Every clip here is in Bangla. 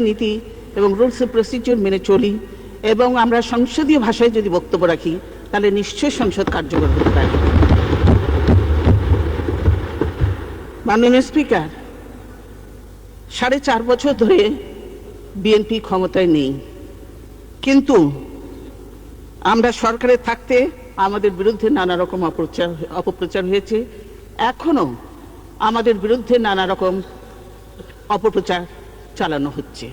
নীতি এবং রুলস অফ প্রসিডিউর মেনে চলি এবং আমরা সংসদীয় ভাষায় যদি বক্তব্য রাখি, তাহলে নিশ্চয়ই সংসদ কার্যকর হতে পারে। মাননীয় স্পিকার সাড়ে চার বছর ধরে বিএনপি ক্ষমতায় নেই। কিন্তু আমরা সরকারে থাকতে আমাদের বিরুদ্ধে নানা রকম অপপ্রচার অপপ্রচার হয়েছে। এখনও আমাদের বিরুদ্ধে নানা রকম অপপ্রচার চালানো হচ্ছে।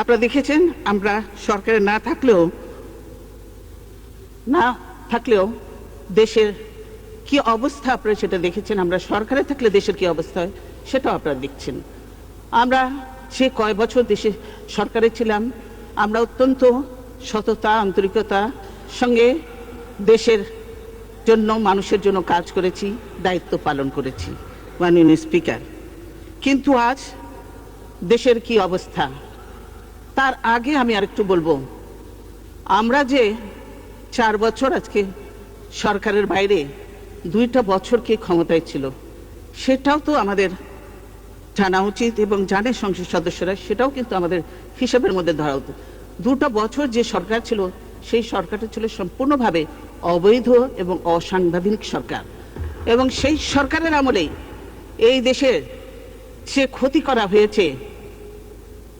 আপনারা দেখেছেন, আমরা সরকারে না থাকলেও না থাকলেও দেশের কি অবস্থা আপনারা সেটা দেখেছেন? আমরা সরকারে থাকলে দেশের কি অবস্থা হয় সেটাও আপনারা দেখছেন। আমরা সে কয় বছর দেশে সরকারে ছিলাম, আমরা অত্যন্ত সততা, আন্তরিকতা, সঙ্গে দেশের জন্য, মানুষের জন্য কাজ করেছি, দায়িত্ব পালন করেছি, মাননীয় স্পিকার। কিন্তু আজ দেশের কি অবস্থা? তার আগে আমি আরেকটু বলব। আমরা যে চার বছর আজকে সরকারের বাইরে দুইটা বছর কে ক্ষমতায় ছিল, সেটাও তো আমাদের জানা উচিত এবং জানে সংসদ সদস্যরা, সেটাও কিন্তু আমাদের হিসাবের মধ্যে ধরা উচিত। দুটো বছর যে সরকার ছিল, সেই সরকারটা ছিল সম্পূর্ণভাবে অবৈধ এবং অসাংবিধানিক সরকার। এবং সেই সরকারের আমলেই এই দেশের যে ক্ষতি করা হয়েছে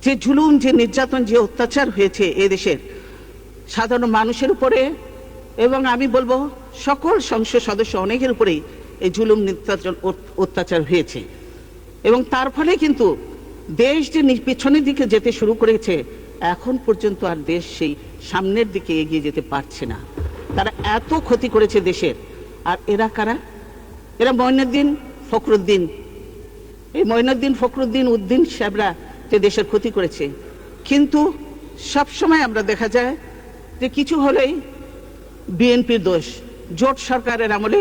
যে জুলুম, যে নির্যাতন, যে অত্যাচার হয়েছে এ দেশের সাধারণ মানুষের উপরে, এবং আমি বলব সকল সংসদ সদস্য অনেকের উপরেই এই জুলুম, নির্যাতন অত্যাচার হয়েছে। এবং তার ফলে কিন্তু দেশ যে পিছনের দিকে যেতে শুরু করেছে, এখন পর্যন্ত আর দেশ সেই সামনের দিকে এগিয়ে যেতে পারছে না। তারা এত ক্ষতি করেছে দেশের। আর এরা কারা? এরা মঈনুদ্দিন ফখরুদ্দিন। এই মঈনুদ্দিন ফখরুদ্দিন, উদ্দিন সাহেবরা যে দেশের ক্ষতি করেছে। কিন্তু সব সময় আমরা দেখা যায় যে কিছু হলেই বিএনপির দোষ, জোট সরকারের আমলে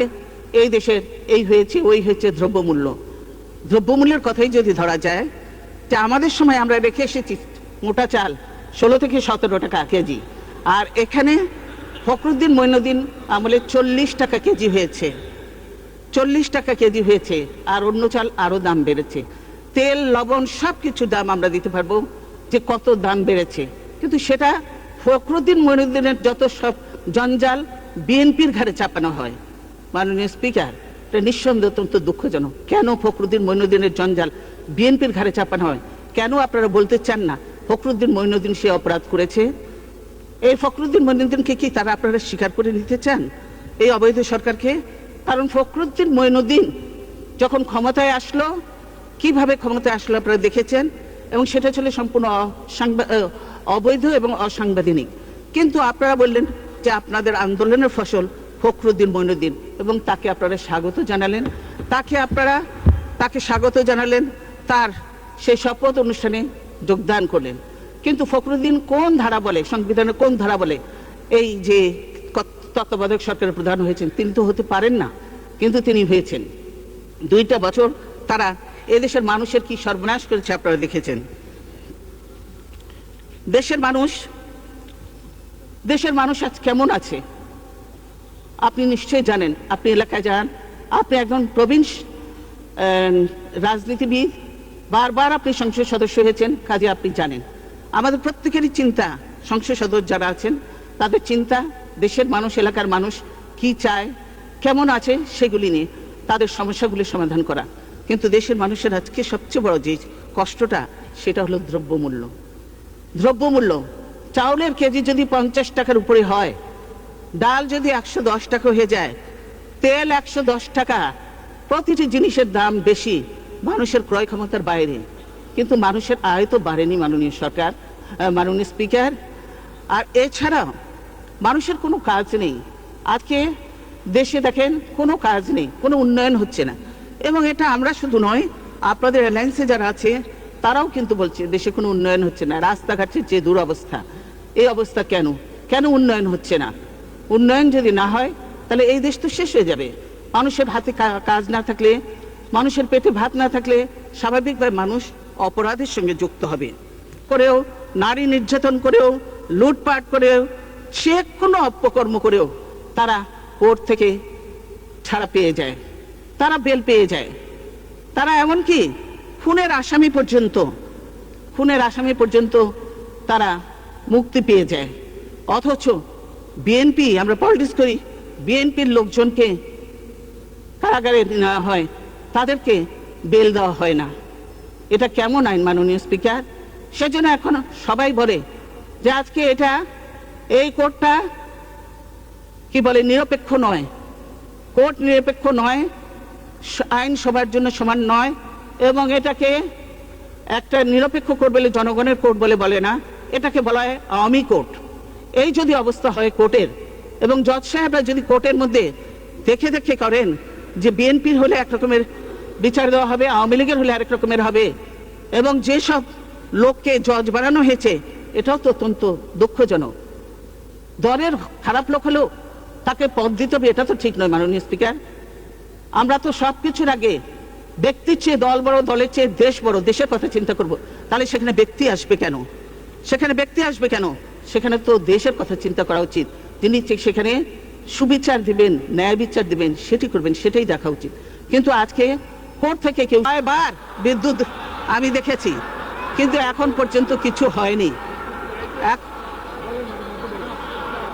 এই দেশের এই হয়েছে, ওই হয়েছে দ্রব্যমূল্য। দ্রব্যমূল্যের কথাই যদি ধরা যায় যে আমাদের সময় আমরা রেখে এসেছি মোটা চাল, ষোলো থেকে সতেরো টাকা কেজি। আর এখানে ফখরুদ্দিন মঈনুদ্দিন আমলে চল্লিশ টাকা কেজি হয়েছে। চল্লিশ টাকা কেজি হয়েছে, আর অন্য চাল আরও দাম বেড়েছে। তেল, লবণ সব কিছু দাম আমরা দিতে পারব যে কত দাম বেড়েছে। কিন্তু সেটা ফখরুদ্দিন মইনুদ্দিনের যত সব জঞ্জাল বিএনপির ঘাড়ে চাপানো হয়। মাননীয় স্পিকার, এটা নিঃসন্দেহ অত্যন্ত দুঃখজনক। কেন ফখরুদ্দিন মইনুদ্দিনের জঞ্জাল বিএনপির ঘাড়ে চাপানো হয়? কেন আপনারা বলতে চান না ফখরুদ্দিন মইনুদ্দিন সে অপরাধ করেছে? এই ফখরুদ্দিন মইনুদ্দিনকে কি তারা আপনারা স্বীকার করে নিতে চান? এই অবৈধ সরকারকে? কারণ ফখরুদ্দিন মইনুদ্দিন যখন ক্ষমতায় আসলো কীভাবে ক্ষমতায় আসলে আপনারা দেখেছেন? এবং সেটা ছিল সম্পূর্ণ অবৈধ এবং অসাংবিধানিক কিন্তু আপনারা বললেন যে আপনাদের আন্দোলনের ফসল ফখরুদ্দিন মইনুদ্দিন এবং তাকে আপনারা স্বাগত জানালেন। তাকে আপনারা, তাকে স্বাগত জানালেন, তার সেই শপথ অনুষ্ঠানে যোগদান করলেন। কিন্তু ফখরুদ্দিন কোন ধারা বলে, সংবিধানের কোন ধারা বলে এই যে তত্ত্বাবধায়ক সরকারের প্রধান হয়েছেন, তিনি তো হতে পারেন না, কিন্তু তিনি হয়েছেন। দুইটা বছর তারা এদেশের মানুষের কি সর্বনাশ করেছে আপনারা দেখেছেন? দেশের মানুষ দেশের মানুষ আজ কেমন আছে? আপনি নিশ্চয়ই জানেন, আপনি এলাকায় যান, আপনি একজন প্রবীণ রাজনীতিবিদ, বারবার আপনি সংসদ সদস্য হয়েছেন, কাজে আপনি জানেন। আমাদের প্রত্যেকেরই চিন্তা, সংসদ সদস্য যারা আছেন, তাদের চিন্তা, দেশের মানুষ, এলাকার মানুষ কি চায়, কেমন আছে, সেগুলি নিয়ে, তাদের সমস্যাগুলি সমাধান করা। কিন্তু দেশের মানুষের আজকে সবচেয়ে বড় যে কষ্টটা, সেটা হলো দ্রব্যমূল্য। দ্রব্যমূল্য, চাউলের কেজি যদি পঞ্চাশ টাকার উপরে হয়, ডাল যদি একশো দশ টাকা হয়ে যায়, তেল একশো দশ টাকা, প্রতিটি জিনিসের দাম বেশি, মানুষের ক্রয় ক্ষমতার বাইরে। কিন্তু মানুষের আয় তো বাড়েনি মাননীয় সরকার মাননীয় স্পিকার। আর এছাড়া মানুষের কোনো কাজ নেই। আজকে দেশে দেখেন কোনো কাজ নেই, কোনো উন্নয়ন হচ্ছে না। এবং এটা আমরা শুধু নয়, আপনাদের অ্যালায়েন্সে যারা আছে, তারাও কিন্তু বলছে, দেশে কোনো উন্নয়ন হচ্ছে না রাস্তাঘাটের যে দুরবস্থা, এই অবস্থা কেন? কেন উন্নয়ন হচ্ছে না? উন্নয়ন যদি না হয়, তাহলে এই দেশ তো শেষ হয়ে যাবে। মানুষের হাতে কাজ না থাকলে, মানুষের পেটে ভাত না থাকলে স্বাভাবিকভাবে মানুষ অপরাধের সঙ্গে যুক্ত হবে। করেও, নারী নির্যাতন করেও, লুটপাট করেও সে কোনো অপকর্ম করেও তারা কোর্ট থেকে ছাড়া পেয়ে যায়। তারা বেল পেয়ে যায়। তারা এমনকি খুনের আসামি পর্যন্ত, খুনের আসামি পর্যন্ত তারা মুক্তি পেয়ে যায়। অথচ বিএনপি আমরা পলিটিক্স করি বিএনপির লোকজনকে কারাগারে নেওয়া হয়, তাদেরকে বেল দেওয়া হয় না। এটা কেমন আইন মাননীয় স্পিকার? সেজন্য এখন সবাই বলে যে আজকে এটা এই কোর্টটা কি বলে, নিরপেক্ষ নয়। কোর্ট নিরপেক্ষ নয় আইন সবার জন্য সমান নয়, এবং এটাকে একটা নিরপেক্ষ কোর্ট বলে, জনগণের কোর্ট বলে বলে না, এটাকে বলা হয় আওয়ামী কোর্ট। এই যদি অবস্থা হয় কোর্টের, এবং জজ সাহেবরা যদি কোর্টের মধ্যে দেখে দেখে করেন যে বিএনপির হলে এক রকমের বিচার দেওয়া হবে, আওয়ামী লীগের হলে আরেক রকমের হবে, এবং যেসব লোককে জজ বানানো হয়েছে, এটাও তো অত্যন্ত দুঃখজনক। দলের খারাপ লোক হলেও তাকে পদ দিতে হবে, এটা তো ঠিক নয়, মাননীয় স্পিকার। আমরা তো সব কিছুর আগে ব্যক্তির চেয়ে দল বড়, দলের চেয়ে দেশ বড়, দেশের কথা চিন্তা করব। তাহলে সেখানে ব্যক্তি আসবে কেন? সেখানে ব্যক্তি আসবে কেন? সেখানে তো দেশের কথা চিন্তা করা উচিত। তিনি সেখানে সুবিচার দিবেন, ন্যায় বিচার দিবেন, সেটি করবেন, সেটাই দেখা উচিত। কিন্তু আজকে কোর্ট থেকে কেউ বার বিদ্যুৎ আমি দেখেছি, কিন্তু এখন পর্যন্ত কিছু হয়নি।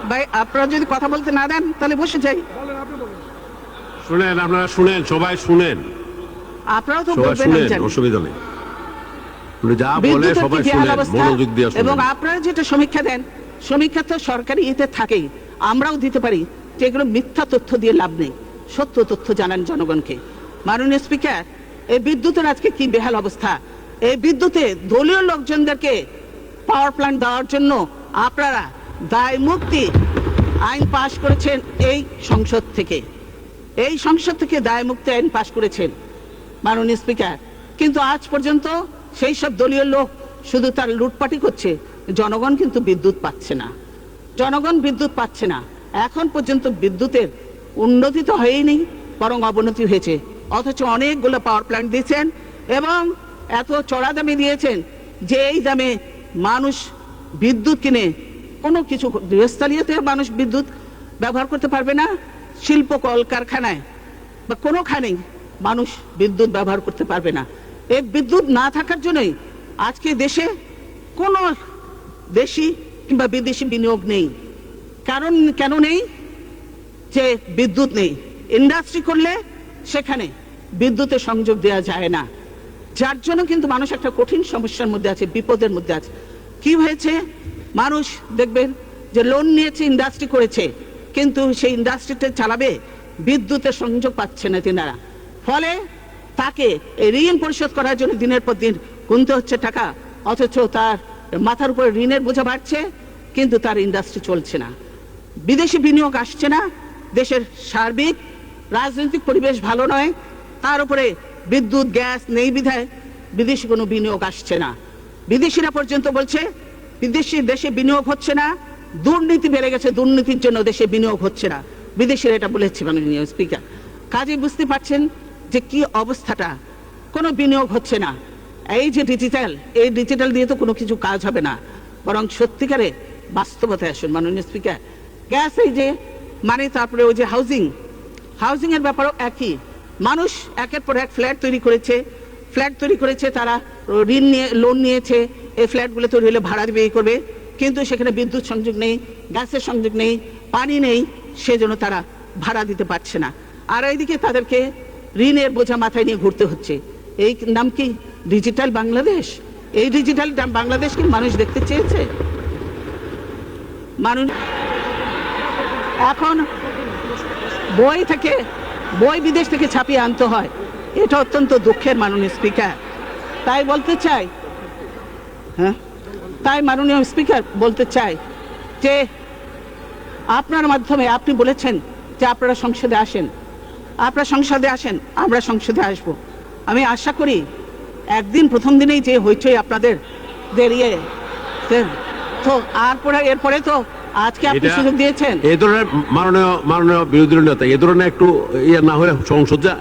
ভাই, আপনারা যদি কথা বলতে না দেন, তাহলে বসে যাই। শুনেন আপনারা শুনেন সবাই শুনেন। আপনারাও তো সবাই বলবেন শুনেন অসুবিধা নেই। যা বলে সবাই শুনেন মনোযোগ দিয়ে এবং আপনারা যেটা সমীক্ষা দেন সমীক্ষা তো সরকারি ইতে থাকেই আমরাও দিতে পারি যে এগুলো মিথ্যা তথ্য দিয়ে লাভ নেই সত্য তথ্য জানান জনগণকে। মাননীয় স্পিকার এই বিদ্যুতের আজকে কি বেহাল অবস্থা? এই বিদ্যুতে দলীয় লোকজনদেরকে পাওয়ার প্ল্যান্ট দেওয়ার জন্য আপনারা দায় মুক্তি আইন পাশ করেছেন এই সংসদ থেকে। এই সংসদ থেকে দায় মুক্তি আইন পাশ করেছেন মাননীয় স্পিকার। কিন্তু আজ পর্যন্ত সেই সব দলীয় লোক শুধু তার লুটপাটি করছে। জনগণ কিন্তু বিদ্যুৎ পাচ্ছে না। জনগণ বিদ্যুৎ পাচ্ছে না। এখন পর্যন্ত বিদ্যুতের উন্নতি তো হয়নি বরং অবনতি হয়েছে। অথচ অনেকগুলো পাওয়ার প্ল্যান্ট দিয়েছেন এবং এত চড়া দামে দিয়েছেন যে এই দামে মানুষ বিদ্যুৎ কিনে কোনো কিছু গৃহস্থালীয়তে মানুষ বিদ্যুৎ ব্যবহার করতে পারবে না। শিল্প কল কারখানায় বা কোনোখানেই মানুষ বিদ্যুৎ ব্যবহার করতে পারবে না। এই বিদ্যুৎ না থাকার জন্যই আজকে দেশে কোনো দেশি কিংবা বিদেশি বিনিয়োগ নেই। কারণ কেন নেই? যে বিদ্যুৎ নেই। ইন্ডাস্ট্রি করলে সেখানে বিদ্যুতের সংযোগ দেওয়া যায় না। যার জন্য কিন্তু মানুষ একটা কঠিন সমস্যার মধ্যে আছে, বিপদের মধ্যে আছে। কি হয়েছে? মানুষ দেখবেন যে লোন নিয়েছে ইন্ডাস্ট্রি করেছে। কিন্তু সেই ইন্ডাস্ট্রিতে চালাবে, বিদ্যুতের সংযোগ পাচ্ছে না তিনারা। ফলে তাকে ঋণ পরিশোধ করার জন্য দিনের পর দিন গুনতে হচ্ছে টাকা, অথচ তার মাথার উপরে ঋণের বোঝা বাড়ছে, কিন্তু তার ইন্ডাস্ট্রি চলছে না। বিদেশি বিনিয়োগ আসছে না, দেশের সার্বিক, রাজনৈতিক পরিবেশ ভালো নয়, তার উপরে বিদ্যুৎ, গ্যাস, নেই বিধায় বিদেশি কোনো বিনিয়োগ আসছে না। বিদেশিরা পর্যন্ত বলছে, বিদেশি দেশে বিনিয়োগ হচ্ছে না দুর্নীতি বেড়ে গেছে, দুর্নীতির জন্য দেশে বিনিয়োগ হচ্ছে না। বিদেশের এটা বলেছে মাননীয় স্পিকার। কাজে বুঝতে পারছেন যে কি অবস্থাটা। কোনো বিনিয়োগ হচ্ছে না। এই যে ডিজিটাল এই ডিজিটাল দিয়ে তো কোনো কিছু কাজ হবে না। বরং সত্যিকারে বাস্তবতায় আসুন মাননীয় স্পিকার। গ্যাস এই যে মানে তারপরে ওই যে হাউজিং হাউজিং এর ব্যাপারও একই। মানুষ একের পর এক ফ্ল্যাট তৈরি করেছে। ফ্ল্যাট তৈরি করেছে, তারা ঋণ নিয়ে লোন নিয়েছে। এই ফ্ল্যাটগুলো তৈরি হলে ভাড়া এই করবে। কিন্তু সেখানে বিদ্যুৎ সংযোগ নেই, গ্যাসের সংযোগ নেই, পানি নেই, সেজন্য তারা ভাড়া দিতে পারছে না। আর এইদিকে তাদেরকে ঋণের বোঝা মাথায় নিয়ে ঘুরতে হচ্ছে। এই নাম কি ডিজিটাল বাংলাদেশ? এই ডিজিটাল বাংলাদেশ কি মানুষ দেখতে চেয়েছে? মানুষ এখন বই থেকে, বই বিদেশ থেকে ছাপিয়ে আনতে হয়। এটা অত্যন্ত দুঃখের মাননীয় স্পিকার। তাই বলতে চাই হ্যাঁ? তাই মাননীয় স্পিকার বলতে চাই যে আপনার মাধ্যমে আপনি বলেছেন যে আপনারা সংসদে আসেন। আপনারা সংসদে আসেন, আমরা সংসদে আসব। আমি আশা করি একদিন প্রথম দিনেই যে হইচই আপনাদের দেরিয়ে তো আর পরে এরপরে তো আজকে আপনি সুযোগ দিয়েছেন। এই ধরনের মাননীয় মাননীয় বিরোধী নেতা এই ধরনের একটু ইয়ে না হলে সংসদ যে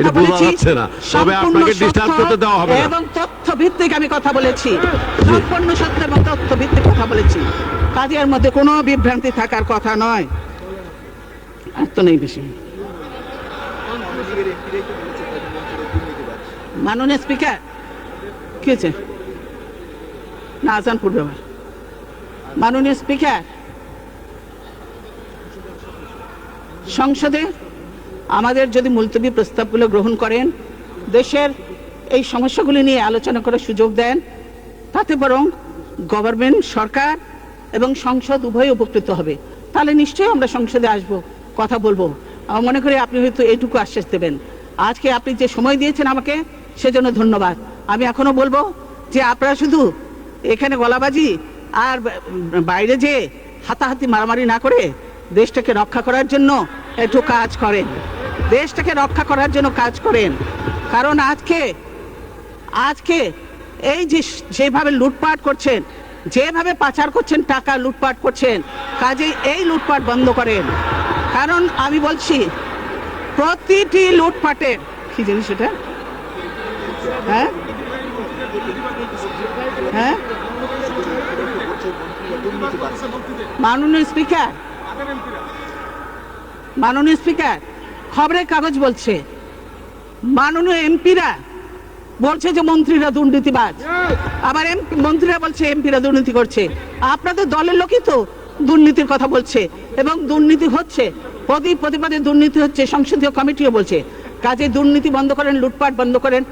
এটা বোঝা যাচ্ছে না। তবে আপনাকে ডিস্টার্ব করতে দেওয়া হবে এবং তথ্য ভিত্তিক আমি কথা বলেছি। সম্পূর্ণ সত্য এবং তথ্য ভিত্তিক কথা বলেছি। কাজের মধ্যে কোনো বিভ্রান্তি থাকার কথা নয়। আর তো নেই বেশি। মাননীয় স্পিকার কি হয়েছে? না আজান পূর্বে আবার মাননীয় স্পিকার, সংসদে আমাদের যদি মুলতবি প্রস্তাবগুলো গ্রহণ করেন, দেশের এই সমস্যাগুলি নিয়ে আলোচনা করার সুযোগ দেন, তাতে বরং গভর্নমেন্ট, সরকার এবং সংসদ উভয় উপকৃত হবে। তাহলে নিশ্চয়ই আমরা সংসদে আসব, কথা বলব। আমার মনে করি আপনি হয়তো এইটুকু আশ্বাস দেবেন। আজকে আপনি যে সময় দিয়েছেন আমাকে, সেজন্য ধন্যবাদ। আমি এখনও বলব যে আপনারা শুধু এখানে গলাবাজি আর বাইরে যে হাতাহাতি মারামারি না করে দেশটাকে রক্ষা করার জন্য একটু কাজ করেন। দেশটাকে রক্ষা করার জন্য কাজ করেন। কারণ আজকে আজকে এই যে যেভাবে লুটপাট করছেন, যেভাবে পাচার করছেন, টাকা লুটপাট করছেন কাজেই এই লুটপাট বন্ধ করেন। কারণ আমি বলছি, প্রতিটি লুটপাটের কি জিনিস এটা? হ্যাঁ? হ্যাঁ? মাননীয় স্পিকার। মাননীয় স্পিকার, খবরের কাগজ বলছে। মাননীয় এমপিরা বলছে যে মন্ত্রীরা দুর্নীতিবাজ। আবার মন্ত্রীরা বলছে এমপিরা দুর্নীতি করছে। আপনাদের দলের লোকই তো দুর্নীতির কথা বলছে এবং দুর্নীতি হচ্ছে, প্রতি প্রতিবাদে দুর্নীতি হচ্ছে, সংসদীয় কমিটিও বলছে। কাজে দুর্নীতি বন্ধ করেন, লুটপাট বন্ধ করেন